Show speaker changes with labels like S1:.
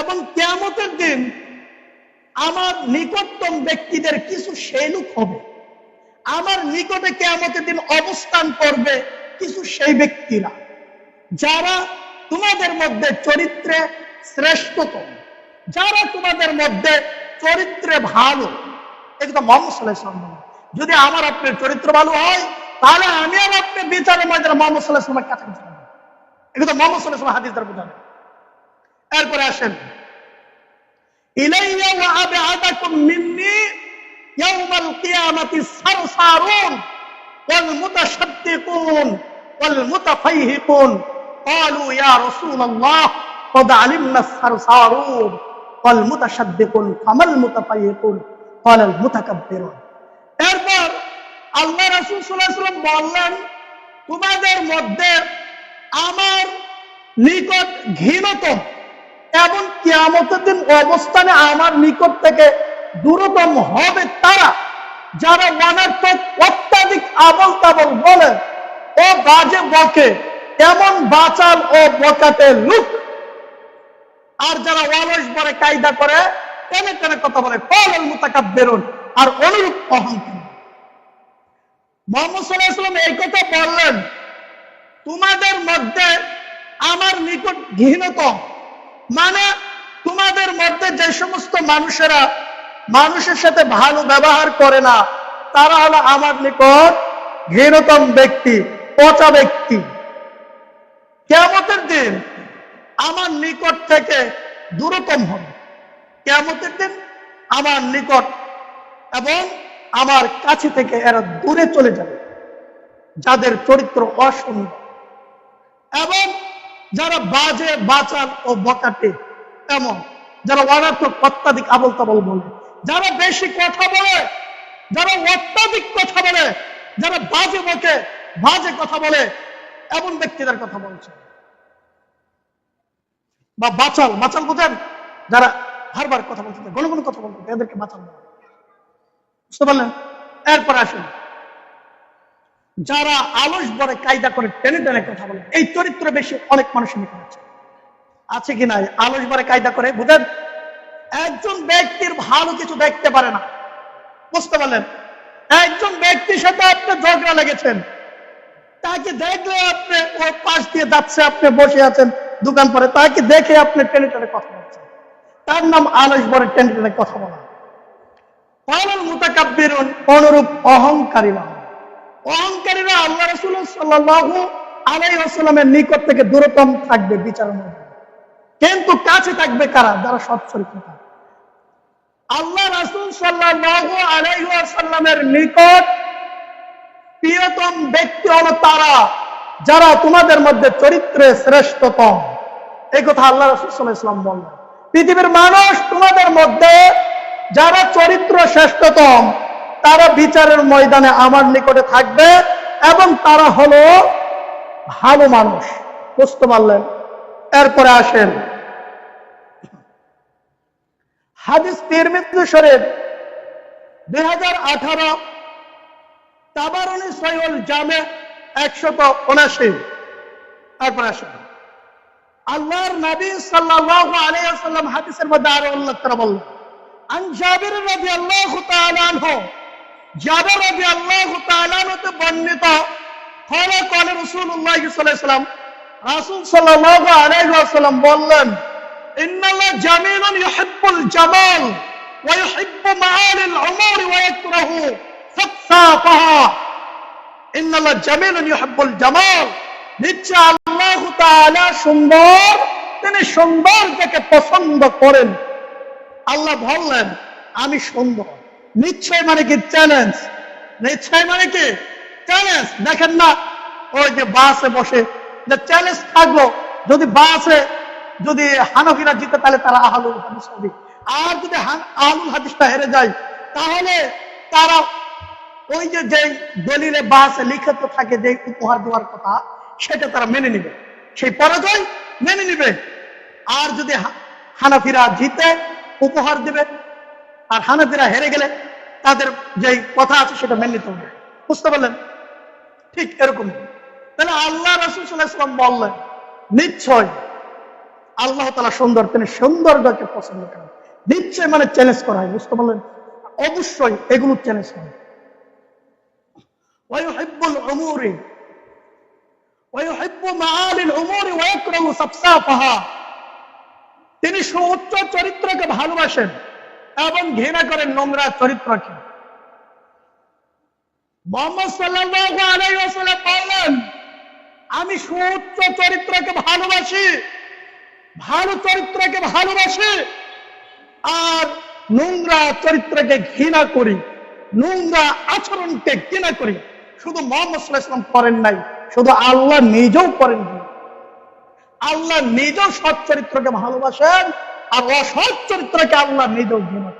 S1: এবং কেয়ামতের দিন আমার নিকটতম ব্যক্তিদের কিছু সেই লোক হবে। আমার নিকটে কেয়ামতের দিন অবস্থান করবে কিছু সেই ব্যক্তিরা, যারা তোমাদের মধ্যে চরিত্রে শ্রেষ্ঠতম, যারা তোমাদের মধ্যে চরিত্রে ভালো। একদম মোহাম্মদ সাল্লাহ যদি আমার আপনার চরিত্র ভালো হয়, তাহলে আমি আর আপনি বিচারের ময়দানে মোহাম্মদ সাল্লাহ ইসলামের কাছাকাছি যাব। একদম মোহাম্মদ সাল্লাহ হাদিস এরপরে আসেন ইলাইয়া ওয়া আবআদাকুম মিন্নি ইয়াউমাল কিয়ামাতি সারসারুন ওয়াল মুতাশাদ্দিকুন ওয়াল মুতাফাইহিকুন قالوا يا رسول الله قد علمنا السرسارون والمتشدقون فما المتفيقون قال المتكبرون এরপর আল্লাহ রাসূল সাল্লাল্লাহু আলাইহি ওয়াসাল্লাম বললেন তোমাদের মধ্যে আমার নিকট ঘৃণতম এবং কিয়ামতের দিন অবস্থানে আমার নিকট থেকে দূরতম হবে তারা যারা অনার্থক অত্যাধিক আবল তাবল বলে ও বাজে বকে, এমন বাচাল ও বকাতে লুক। আর যারা অলস বলে কায়দা করে, টেনে টেনে কথা বলে কল মুতাকাব বেরুন, আর অনুরূপ অহংকার। মোহাম্মদ সাল্লাহ সাল্লাম এই কথা বললেন, তোমাদের মধ্যে আমার নিকট ঘৃণতম মানে তোমাদের মধ্যে যে সমস্ত মানুষেরা মানুষের সাথে ভালো ব্যবহার করে না, তারা হলো আমার নিকট ঘৃণতম ব্যক্তি, পচা ব্যক্তি। কেমতের দিন আমার নিকট থেকে দূরতম হবে। কেমতের দিন আমার নিকট এবং আমার কাছে থেকে এরা দূরে চলে যাবে, যাদের চরিত্র অসুন্দর। এবং যারা বাজে, বাচাল ও বকাটে, এমন। যারা অনার্থক, অত্যাধিক আবল তাবল বলে। যারা বেশি কথা বলে, যারা অত্যাধিক কথা বলে, যারা বাজে বকে, বাজে কথা বলে, এমন ব্যক্তিদের কথা বলছে। বা বাচাল বাচাল বোঝেন? যারা বারবার কথা বলতে ঘন কথা বলতে এদেরকে বাচাল বলে। বুঝতে পারলেন? এরপর আসেন। যারা আলস বলে কায়দা করে টেনে টেনে কথা বলে, এই চরিত্র বেশি অনেক মানুষের নিকট আছে। আছে কি নাই? আলস বলে কায়দা করে, বুঝেন? একজন ব্যক্তির ভালো কিছু দেখতে পারে না। বুঝতে পারলেন? একজন ব্যক্তির সাথে আপনি ঝগড়া লেগেছেন। তাকে দেখলে আপনি ওর পাশ দিয়ে যাচ্ছে, আপনি বসে আছেন দোকান পরে, তাকে দেখে আপনি টেনে টেনে কথা বলছেন। তার নাম আলস বলে টেনে টেনে কথা বলা। পালন মুতাকাব্বিরুন অনুরূপ অহংকারীরা আল্লাহ রসুল সাল্লাল্লাহু আলাইহি ওয়াসাল্লামের নিকট থেকে দূরতম থাকবে বিচারের কিন্তু কাছে থাকবে কারা? যারা সৎ আল্লাহ রাসূল সাল্লাল্লাহু আলাইহি নিকট প্রিয়তম ব্যক্তি হলো তারা, যারা তোমাদের মধ্যে চরিত্রে শ্রেষ্ঠতম। এই কথা আল্লাহ রাসূল সাল্লাল্লাহু আলাইহি ওয়াসাল্লাম বললেন। পৃথিবীর মানুষ তোমাদের মধ্যে যারা চরিত্র শ্রেষ্ঠতম তারা বিচারের ময়দানে আমার নিকটে থাকবে এবং তারা হলো ভালো মানুষ। বুঝতে পারলেন? এরপরে আসেন। হাদিস তিরমিজি শরীফ দুই হাজার আঠারো, তাবারনি সৈয়ল জামে একশত উনাশি। তারপরে আসেন। আল্লাহর নবী সাল্লাল্লাহু আলাইহি ওয়াসাল্লাম হাদিসের মধ্যে আরও উল্লেখ করে বললেন, আন জাবির রাদিয়াল্লাহু তাআলা আনহু জাবের রবি আল্লাহ তালানতে বর্ণিত ফলে কলে রসুল্লাহ সাল্লাম রাসুল সাল্লাহ আলাইসাল্লাম বললেন, ইন্নাল্লাহ জামিলুন জামাল ওয়া মাআলিল ওয়া ইন্নাল্লাহ জামিলুন জামাল, নিশ্চয় আল্লাহ তাআলা সুন্দর, তিনি পছন্দ করেন। আল্লাহ বললেন, আমি সুন্দর। নিশ্চয় মানে কি? চ্যালেঞ্জ নিশ্চয় মানে কি? চ্যালেঞ্জ দেখেন না, ওই যে বাসে বসে যে চ্যালেঞ্জ থাকল, যদি বাসে যদি হানফিরা জিতে, তাহলে তারা আহলুল হাদিস হবে। আর যদি আহলুল হাদিসটা হেরে যায়, তাহলে তারা ওই যে যে দলিলে বাসে লিখিত থাকে যে উপহার দেওয়ার কথা, সেটা তারা মেনে নিবে। সেই পরাজয় মেনে নিবে। আর যদি হানাফিরা জিতে, উপহার দিবে আর হানাদিরা হেরে গেলে তাদের যে কথা আছে সেটা মেনে নিতে হবে। বুঝতে পারলেন? ঠিক এরকম। তাহলে আল্লাহ রসুলাম বললেন, নিশ্চয় আল্লাহ তালা সুন্দর, তিনি সৌন্দর্যকে পছন্দ করেন। নিশ্চয় মানে চ্যালেঞ্জ করা হয়, বুঝতে পারলেন? অবশ্যই এগুলো চ্যালেঞ্জ করা হয়। তিনি সুচ্চ চরিত্রকে ভালোবাসেন। এবং ঘৃণা করেন নোংরা চরিত্রকে মোহাম্মদ সাল্লাল্লাহু আলাইহি ওয়াসাল্লাম বললেন, আমি সুউচ্চ চরিত্রকে ভালোবাসি, ভালো চরিত্রকে ভালোবাসি, আর নোংরা চরিত্রকে ঘৃণা করি, নোংরা আচরণকে ঘৃণা করি। শুধু মোহাম্মদ আলাইহি করেন নাই, শুধু আল্লাহ নিজেও করেন আল্লাহ নিজেও সৎ চরিত্রকে ভালোবাসেন আর অসৎ চরিত্রকে আল্লাহ নিজেও ঘৃণা